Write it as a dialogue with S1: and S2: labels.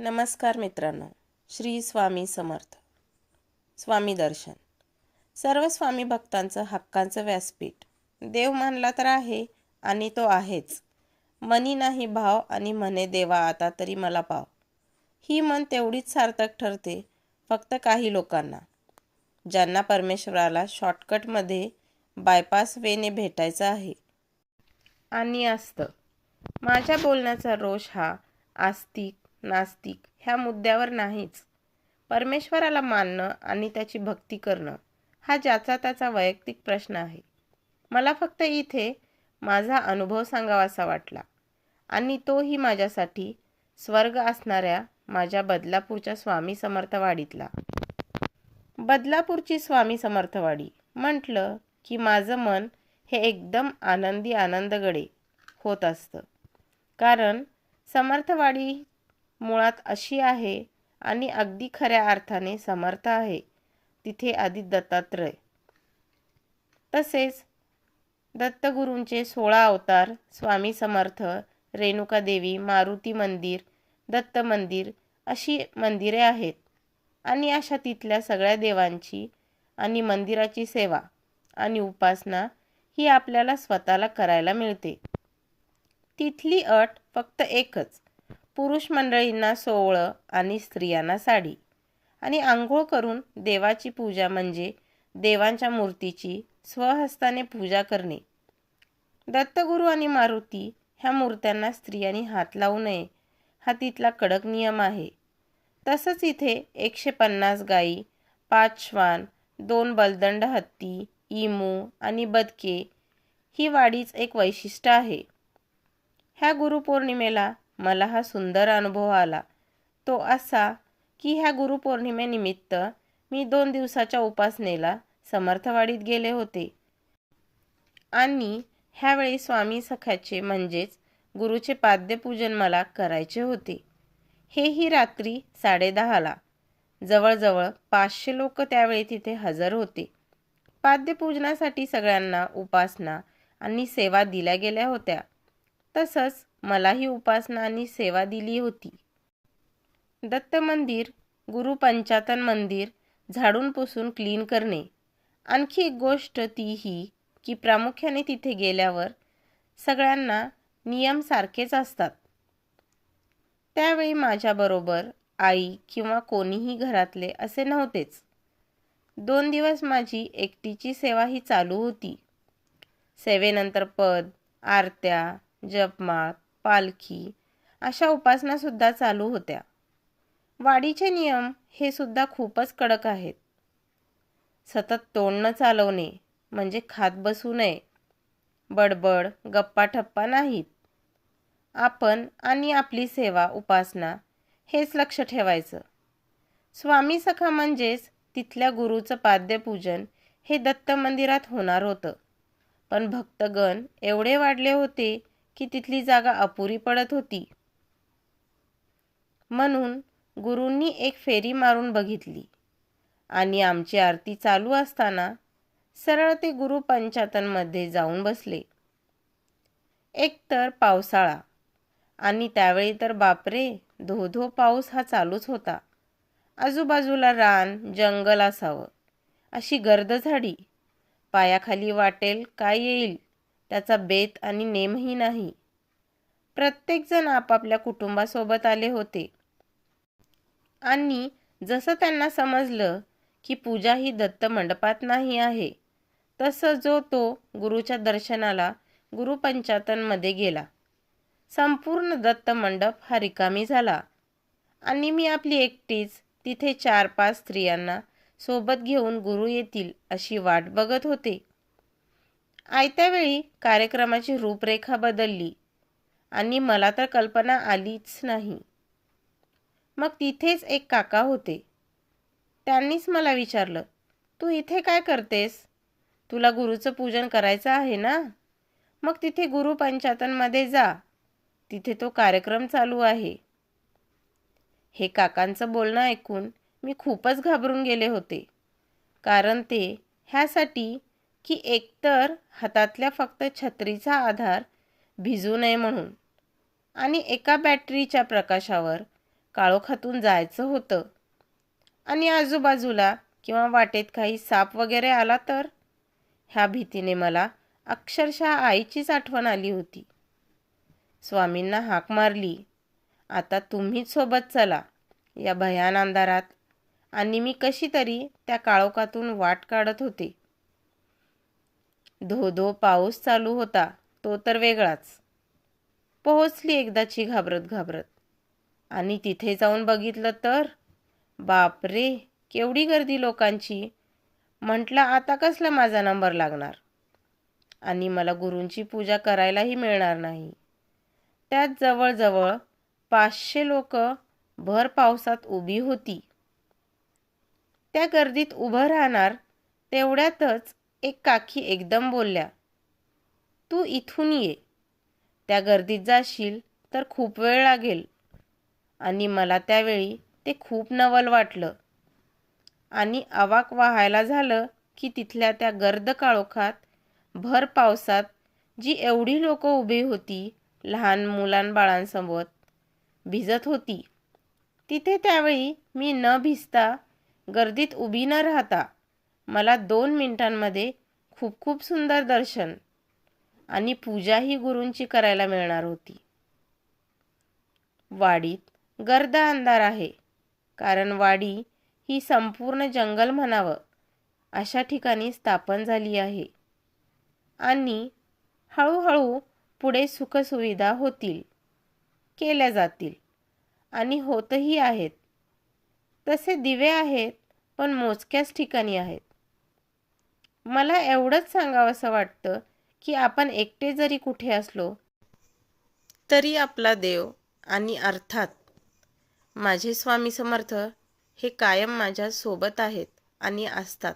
S1: नमस्कार मित्रांनो श्री स्वामी समर्थ स्वामी दर्शन. सर्व स्वामी भक्तांचं हक्कांचं व्यासपीठ. देव मानला तर आहे आणि तो आहेच. मनी नाही भाव आणि म्हणे देवा आता तरी मला पाव. ही मन तेवढीच सार्थक ठरते फक्त काही लोकांना. ज्यांना परमेश्वराला शॉर्टकटमध्ये बायपास वेने भेटायचं आहे. आणि असतं. माझ्या बोलण्याचा रोष हा आस्तिक नास्तिक ह्या मुद्द्यावर नाहीच. परमेश्वराला मानणं आणि त्याची भक्ती करणं हा ज्याचा त्याचा वैयक्तिक प्रश्न आहे. मला फक्त इथे माझा अनुभव सांगावासा वाटला आणि तोही माझ्यासाठी स्वर्ग असणाऱ्या माझ्या बदलापूरच्या स्वामी समर्थवाडीतला. बदलापूरची स्वामी समर्थवाडी म्हटलं की माझं मन हे एकदम आनंदी आनंदगडे होत असतं. कारण समर्थवाडी मुळात अशी आहे आणि अगदी खऱ्या अर्थाने समर्थ आहे. तिथे आधी दत्तात्रय. तसेच दत्तगुरूंचे सोळा अवतार स्वामी समर्थ रेणुका देवी मारुती मंदिर दत्त मंदिर अशी मंदिरे आहेत. आणि अशा तिथल्या सगळ्या देवांची आणि मंदिराची सेवा आणि उपासना ही आपल्याला स्वतःला करायला मिळते. तिथली अट फक्त एकच पुरुष मंडळींना सोवळं आणि स्त्रियांना साडी आणि आंघोळ करून देवाची पूजा म्हणजे देवांच्या मूर्तीची स्वहस्ताने पूजा करणे. दत्तगुरू आणि मारुती ह्या मूर्त्यांना स्त्रियांनी हात लावू नये हा तिथला कडक नियम आहे. तसंच इथे एकशे पन्नास गाई पाच श्वान दोन बलदंड हत्ती इमू आणि बदके ही वाडीच एक वैशिष्ट्य आहे. ह्या गुरुपौर्णिमेला मला हा सुंदर अनुभव आला. तो असा की ह्या गुरुपौर्णिमेनिमित्त मी दोन दिवसाच्या उपासनेला समर्थवाडीत गेले होते. आणि ह्यावेळी स्वामी सख्याचे म्हणजेच गुरुचे पाद्यपूजन मला करायचे होते. हेही रात्री साडेदहाला. जवळजवळ पाचशे लोक त्यावेळी तिथे हजर होते. पाद्यपूजनासाठी सगळ्यांना उपासना आणि सेवा दिल्या गेल्या होत्या. तसंच मलाही उपासना आणि सेवा दिली होती. दत्त मंदिर गुरु पंचातन मंदिर झाडून पुसून क्लीन करणे. आणखी एक गोष्ट ती ही की प्रामुख्याने तिथे गेल्यावर सगळ्यांना नियम सारखेच असतात. त्यावेळी माझ्याबरोबर आई किंवा कोणीही घरातले असे नव्हतेच. दोन दिवस माझी एकटीची सेवा ही चालू होती. सेवेनंतर पद आरत्या जपमाळ पालखी अशा उपासनासुद्धा चालू होत्या. वाडीचे नियम हे सुद्धा खूपच कडक आहेत. सतत तोंड चालवणे म्हणजे खात बसू नये. बडबड गप्पा ठप्पा नाहीत. आपण आणि आपली सेवा उपासना हेच लक्ष ठेवायचं. स्वामी सखा म्हणजेच तिथल्या गुरुचं पाद्यपूजन हे दत्त मंदिरात होणार होतं. पण भक्तगण एवढे वाढले होते की तिथली जागा अपुरी पडत होती. म्हणून गुरूंनी एक फेरी मारून बघितली आणि आमची आरती चालू असताना सरळ ते गुरु पंचातनमध्ये जाऊन बसले. एकतर पावसाळा आणि त्यावेळी तर बापरे धो धो पाऊस हा चालूच होता. आजूबाजूला रान जंगल असावं अशी गर्द झाडी पायाखाली वाटेल काय येईल? त्याचा बेत आणि नेमही नाही. प्रत्येकजण आपापल्या कुटुंबासोबत आले होते. आणि जसं त्यांना समजलं की पूजा ही दत्त मंडपात नाही आहे तसं जो तो गुरुच्या दर्शनाला गुरुपंचातनमध्ये गेला. संपूर्ण दत्त मंडप हा रिकामी झाला. आणि मी आपली एकटीच तिथे चार पाच स्त्रियांना सोबत घेऊन गुरु येतील अशी वाट बघत होते. आयत्या वेळी कार्यक्रमाची रूपरेखा बदलली आणि मला तर कल्पना आलीच नाही. मग तिथेच एक काका होते. त्यांनीच मला विचारलं तू इथे काय करतेस? तुला गुरुचं पूजन करायचं आहे ना? मग तिथे गुरु पंचातनमध्ये जा. तिथे तो कार्यक्रम चालू आहे. हे काकांचं बोलणं ऐकून मी खूपच घाबरून गेले होते. कारण ते ह्यासाठी की एकतर हातातल्या फक्त छत्रीचा आधार भिजू नये म्हणून आणि एका बॅटरीच्या प्रकाशावर काळोखातून जायचं होतं. आणि आजूबाजूला किंवा वाटेत काही साप वगैरे आला तर? ह्या भीतीने मला अक्षरशः आईचीच आठवण आली होती. स्वामींना हाक मारली. आता तुम्हीच सोबत चला या भयान अंधारात. आणि मी कशी तरी त्या काळोखातून वाट काढत होते. धो धो पाऊस चालू होता. तो तर वेगळाच. पोहोचली एकदाची घाबरत घाबरत आणि तिथे जाऊन बघितलं तर बापरे केवढी गर्दी लोकांची. म्हटलं आता कसला माझा नंबर लागणार? आणि मला गुरूंची पूजा करायलाही मिळणार नाही. त्यात जवळजवळ पाचशे लोक भर पावसात उभी होती. त्या गर्दीत उभं राहणार तेवढ्यातच एक काकी एकदम बोलल्या तू इथून ये. त्या गर्दीत जाशील तर खूप वेळ लागेल. आणि मला त्यावेळी ते खूप नवल वाटलं. आणि अवाक व्हायला झालं की तिथल्या त्या गर्द काळोखात भर पावसात जी एवढी लोक उभी होती लहान मुलांबाळांसोबत भिजत होती. तिथे त्यावेळी मी न भिजता गर्दीत उभी न राहता मला दोन मिनिटांमध्ये खूप खूप सुंदर दर्शन आणि पूजाही गुरूंची करायला मिळणार होती. वाडीत गर्द अंधार आहे कारण वाडी ही संपूर्ण जंगल म्हणावं अशा ठिकाणी स्थापन झाली आहे. आणि हळूहळू पुढे सुखसुविधा होतील केल्या जातील आणि होतही आहेत. तसे दिवे आहेत पण मोजक्याच ठिकाणी आहेत. मला एवढंच सांगावंसं वाटतं की आपण एकटे जरी कुठे असलो तरी आपला देव आणि अर्थात माझे स्वामी समर्थ हे कायम माझ्या सोबत आहेत आणि असतात.